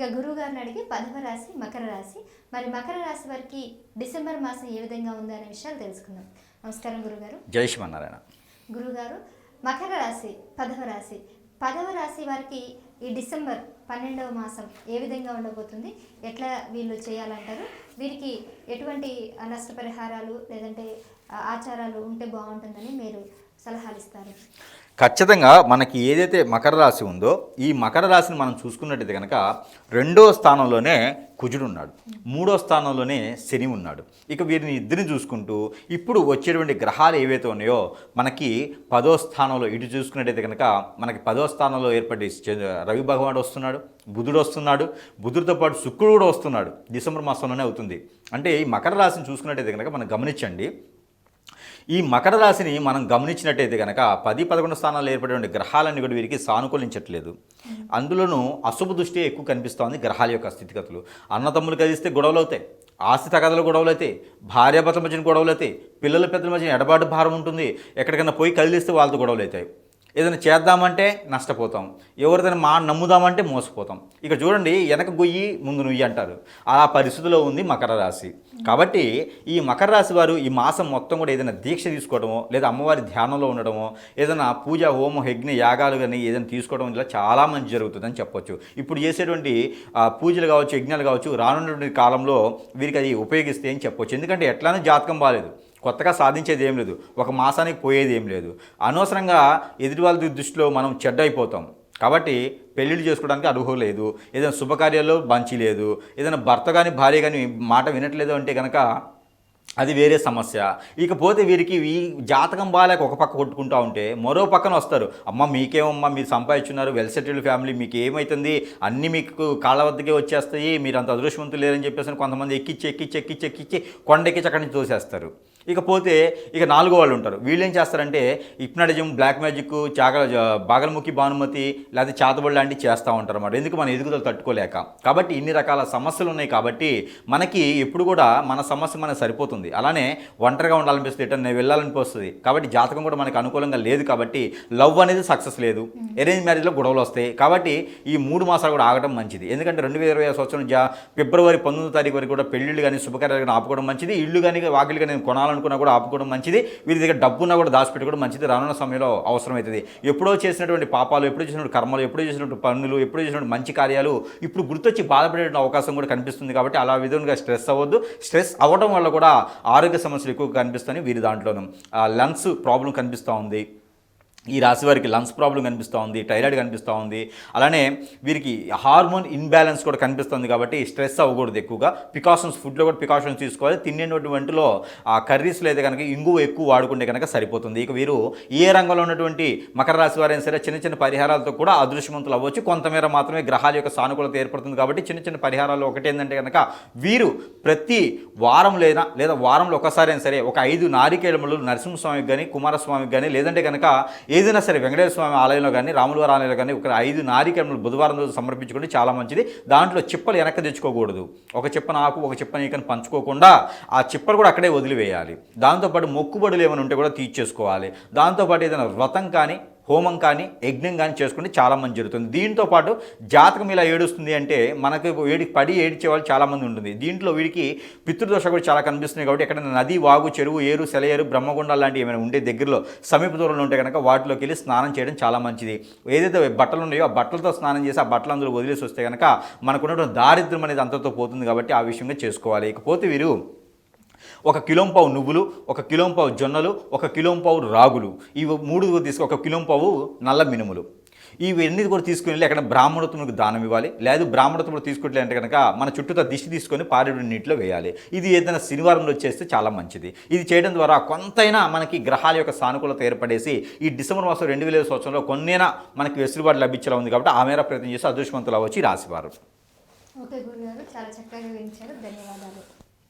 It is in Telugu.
ఇక గురువు గారిని అడిగి పదవ రాశి మకర రాశి. మరి మకర రాశి వారికి డిసెంబర్ మాసం ఏ విధంగా ఉంది అనే విషయాలు తెలుసుకుందాం. నమస్కారం గురుగారు. జై శ్రీమన్నారాయణ. గురుగారు మకర రాశి పదవ రాశి. పదవ రాశి వారికి ఈ డిసెంబర్ పన్నెండవ మాసం ఏ విధంగా ఉండబోతుంది? ఎట్లా వీళ్ళు చేయాలంటారు? వీరికి ఎటువంటి నష్టపరిహారాలు లేదంటే ఆచారాలు ఉంటే బాగుంటుందని మీరు సలహాలు ఇస్తారు. ఖచ్చితంగా మనకి ఏదైతే మకర రాశి ఉందో ఈ మకర రాశిని మనం చూసుకున్నట్టయితే కనుక రెండో స్థానంలోనే కుజుడు ఉన్నాడు. మూడో స్థానంలోనే శని ఉన్నాడు. ఇక వీరిని ఇద్దరిని చూసుకుంటూ ఇప్పుడు వచ్చేటువంటి గ్రహాలు ఏవైతే ఉన్నాయో మనకి పదో స్థానంలో ఇటు చూసుకున్నట్టయితే కనుక మనకి పదో స్థానంలో ఏర్పడి రవి భగవానుడు వస్తున్నాడు బుధుడు వస్తున్నాడు బుధుడితో పాటు శుక్రుడు కూడా వస్తున్నాడు. డిసెంబర్ మాసంలోనే అవుతుంది. అంటే ఈ మకర రాశిని చూసుకున్నట్టయితే కనుక మనం గమనించండి ఈ మకర రాశిని మనం గమనించినట్టయితే కనుక పది పదకొండు స్థానాల్లో ఏర్పడేటువంటి గ్రహాలన్నీ కూడా వీరికి సానుకూలించట్లేదు. అందులోనూ అశుభ దృష్టి ఎక్కువ కనిపిస్తోంది గ్రహాల యొక్క స్థితిగతులు. అన్నతమ్ములు కలిస్తే గొడవలు అవుతాయి. ఆస్తి తగదల గొడవలు అయితే భార్యాభర్తల మధ్యన గొడవలు అయితే పిల్లల పెద్దల మధ్యన ఎడబాటు భారం ఉంటుంది. ఎక్కడికైనా పోయి కదిలిస్తే వాళ్ళతో గొడవలు అవుతాయి. ఏదైనా చేద్దామంటే నష్టపోతాం. ఎవరిదైనా మా నమ్ముదామంటే మోసపోతాం. ఇక చూడండి వెనక గొయ్యి ముందు నుయ్యి అంటారు. ఆ పరిస్థితిలో ఉంది మకర రాశి. కాబట్టి ఈ మకర రాశి వారు ఈ మాసం మొత్తం కూడా ఏదైనా దీక్ష తీసుకోవడమో లేదా అమ్మవారి ధ్యానంలో ఉండడమో ఏదైనా పూజ హోమ యజ్ఞ యాగాలు కానీ ఏదైనా తీసుకోవడం ఇలా చాలా మంచి జరుగుతుందని చెప్పొచ్చు. ఇప్పుడు చేసేటువంటి పూజలు కావచ్చు యజ్ఞాలు కావచ్చు రానున్నటువంటి కాలంలో వీరికి అది ఉపయోగిస్తే అని చెప్పొచ్చు. ఎందుకంటే ఎట్లానే జాతకం బాగాలేదు కొత్తగా సాధించేది ఏం లేదు. ఒక మాసానికి పోయేది ఏం లేదు. అనవసరంగా ఎదుటి వాళ్ళ దృష్టిలో మనం చెడ్డ అయిపోతాం కాబట్టి పెళ్ళిళ్ళు చేసుకోవడానికి అర్హత లేదు. ఏదైనా శుభకార్యాల్లో బంచి లేదు. ఏదైనా భర్త కానీ భార్య కానీ మాట వినట్లేదు అంటే కనుక అది వేరే సమస్య. ఇకపోతే వీరికి ఈ జాతకం బాగాలేక ఒక పక్క కొట్టుకుంటా ఉంటే మరో పక్కన వస్తారు. అమ్మ మీకేమమ్మా మీరు సంపాదించున్నారు వెల్ సెటిల్డ్ ఫ్యామిలీ మీకు ఏమవుతుంది అన్నీ మీకు కాళ్ళ వద్దకే వచ్చేస్తాయి. మీరు అంత అదృష్టవంతులు లేరని చెప్పేసి కొంతమంది ఎక్కిచ్చి ఎక్కిచ్చి ఎక్కిచ్చి ఎక్కిచ్చి కొండెక్కిచ్చి అక్కడి నుంచి తోసేస్తారు. ఇకపోతే ఇక నాలుగో వాళ్ళు ఉంటారు. వీళ్ళు ఏం చేస్తారంటే హిప్నాటిజం బ్లాక్ మ్యాజిక్ చాగ బాగలముఖి భానుమతి లేదా చాతబడి లాంటివి చేస్తూ ఉంటారు అన్నమాట ఎందుకు మన ఎదుగుదల తట్టుకోలేక? కాబట్టి ఇన్ని రకాల సమస్యలు ఉన్నాయి కాబట్టి మనకి ఎప్పుడు కూడా మన సమస్య మనకు సరిపోతుంది. అలానే ఒంటరిగా ఉండాలనిపిస్తుంది. ఎటన్నా నేను వెళ్ళాలనిపిస్తుంది కాబట్టి జాతకం కూడా మనకు అనుకూలంగా లేదు కాబట్టి లవ్ అనేది సక్సెస్ లేదు. అరేంజ్ మ్యారేజ్లో గొడవలు వస్తాయి. కాబట్టి ఈ మూడు మాసాలు కూడా ఆగడం మంచిది. ఎందుకంటే రెండు వేల ఇరవై సంవత్సరం జా ఫిబ్రవరి పంతొమ్మిదో తారీఖు వరకు కూడా పెళ్ళిళ్ళు కానీ శుభకార్యాలు కానీ ఆపుకోవడం మంచిది. ఇల్లు కానీ వాకిలు కానీ కొనాలనుకున్నా కూడా ఆపుకోవడం మంచిది. వీరి దగ్గర డబ్బున్నా కూడా దాచిపెట్టుకోవడం మంచిది. రానున్న సమయంలో అవసరమవుతుంది ఎప్పుడో చేసినటువంటి పాపాలు ఎప్పుడో చేసినటువంటి కర్మలు ఎప్పుడో చేసినటువంటి పనులు ఎప్పుడో చేసినటువంటి మంచి కార్యాలు ఇప్పుడు గుర్తొచ్చి బాధపడే అవకాశం కూడా కనిపిస్తుంది కాబట్టి అలా విధంగా స్ట్రెస్ అవ్వద్దు. స్ట్రెస్ అవ్వడం వల్ల కూడా ఆరోగ్య సమస్యలు ఎక్కువ కనిపిస్తాయి వీరి దాంట్లోనూ. లంగ్స్ ప్రాబ్లం కనిపిస్తూ ఉంది. ఈ రాశి వారికి లంగ్స్ ప్రాబ్లం కనిపిస్తూ ఉంది టైరాయిడ్ కనిపిస్తూ ఉంది. అలానే వీరికి హార్మోన్ ఇన్బ్యాలెన్స్ కూడా కనిపిస్తుంది కాబట్టి స్ట్రెస్ అవ్వకూడదు ఎక్కువగా. ప్రికాషన్స్ ఫుడ్లో కూడా ప్రికాషన్స్ తీసుకోవాలి. తినేటువంటి వంటలో ఆ కర్రీస్లో అయితే కనుక ఇంగువ ఎక్కువ వాడుకుంటే కనుక సరిపోతుంది. ఇక వీరు ఏ రంగంలో ఉన్నటువంటి మకర రాశి వారైనా సరే చిన్న చిన్న పరిహారాలతో కూడా అదృశ్యవంతులు అవ్వచ్చు. కొంతమేర మాత్రమే గ్రహాల యొక్క సానుకూలత ఏర్పడుతుంది కాబట్టి చిన్న చిన్న పరిహారాలు ఒకటి ఏంటంటే కనుక వీరు ప్రతి వారం లేదా లేదా వారంలో ఒకసారి అయినా సరే ఒక ఐదు నారికేళములు నరసింహస్వామికి కానీ కుమారస్వామికి కానీ లేదంటే కనుక ఏదైనా సరే వెంకటేశ్వర స్వామి ఆలయంలో కానీ రాములవారి ఆలయంలో కానీ ఒక ఐదు నారికేళములు బుధవారం రోజు సమర్పించుకుంటే చాలా మంచిది. దాంట్లో చిప్పలు వెనక్కి తెచ్చుకోకూడదు. ఒక చిప్ప నాకు ఒక చిప్ప నీకని పంచుకోకుండా ఆ చిప్పలు కూడా అక్కడే వదిలివేయాలి. దాంతోపాటు మొక్కుబడులు ఏమైనా ఉంటే కూడా తీర్చేసుకోవాలి. దాంతోపాటు ఏదైనా వ్రతం కానీ హోమం కానీ యజ్ఞం కానీ చేసుకుంటే చాలా మంది జరుగుతుంది. దీంతో పాటు జాతకం ఇలా ఏడుస్తుంది అంటే మనకు ఏడి పడి ఏడిచే వాళ్ళు చాలామంది ఉంటుంది. దీంట్లో వీడికి పితృదోష కూడా చాలా కనిపిస్తుంది కాబట్టి ఎక్కడైనా నది వాగు చెరువు ఏరు సెలయేరు బ్రహ్మగుండాలు లాంటివి ఏమైనా ఉండే దగ్గరలో సమీప దూరంలో ఉంటే కనుక వాటిలోకి వెళ్ళి స్నానం చేయడం చాలా మంచిది. ఏదైతే బట్టలు ఉన్నాయో ఆ బట్టలతో స్నానం చేసి ఆ బట్టలు అందులో వదిలేసి వస్తే కనుక మనకున్నటువంటి దారిద్ర్యం అనేది అంతతో పోతుంది కాబట్టి ఆ విషయంగా చేసుకోవాలి. ఇకపోతే వీరు ఒక కిలోంపావు నువ్వులు ఒక కిలోంపావు జొన్నలు ఒక కిలోంపావు రాగులు. ఇవి మూడు తీసుకు ఒక కిలోంపావు నల్ల మినుములు. ఇవన్నీ కూడా తీసుకుని వెళ్ళి ఎక్కడ బ్రాహ్మణత్వములకు దానం ఇవ్వాలి. లేదు బ్రాహ్మణత్వం తీసుకుంటే అంటే కనుక మన చుట్టూతో దిష్టి తీసుకొని పారేడు నీటిలో వేయాలి. ఇది ఏదైనా శనివారంలో చేస్తే చాలా మంచిది. ఇది చేయడం ద్వారా కొంతైనా మనకి గ్రహాల యొక్క సానుకూలత ఏర్పడేసి ఈ డిసెంబర్ మాసం రెండు వేల సంవత్సరంలో కొన్నైనా మనకి వెసులుబాటు లభించేలా ఉంది కాబట్టి ఆ మేర ప్రయత్నం చేసి అదృష్టవంతులు అవ్వచ్చు ఈ రాశివారు ఓకే గురుగారు చాలా చక్కగా వివరించారు. ధన్యవాదాలు.